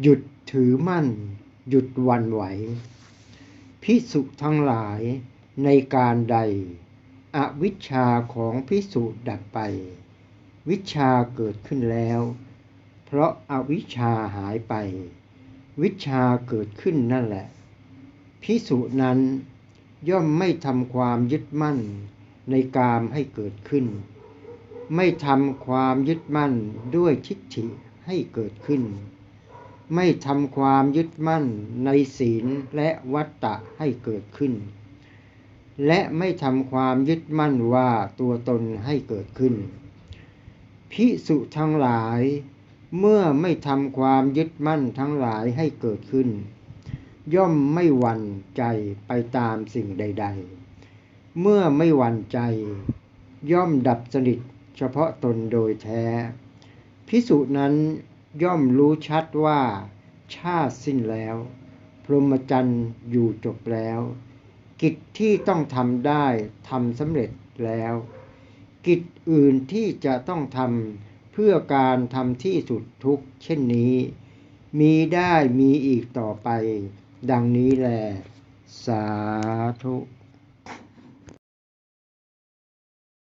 หยุดถือมั่น หยุดวันไหว พิสุทั้งหลายในการใด อวิชชาของพิสุดับไป วิชาเกิดขึ้นแล้ว เพราะอาวิชชาหายไป วิชาเกิดขึ้นนั่นแหละ พิสุนั้นย่อมไม่ทำความยึดมั่นในกามให้เกิดขึ้น ไม่ทำความยึดมั่นด้วยทิฏฐิให้เกิดขึ้น ไม่ทำความยึดมั่นในศีลและวัตตะให้เกิดขึ้น และไม่ทำความยึดมั่นว่าตัวตนให้เกิดขึ้น พิสุทั้งหลาย เมื่อไม่ทำความยึดมั่นทั้งหลายให้เกิดขึ้น ย่อมไม่หวั่นใจไปตามสิ่งใด ๆ เมื่อไม่หวั่นใจ ย่อมดับสนิทเฉพาะตนโดยแท้ พิสุนั้น ย่อมรู้ชัดว่า ชาติสิ้นแล้ว พรหมจรรย์อยู่จบแล้ว กิจที่ต้องทำได้ทำสำเร็จแล้ว กิจอื่นที่จะต้องทำเพื่อการทำที่สุดทุกเช่นนี้ มีได้มีอีกต่อไป ดังนี้แหละสาธุ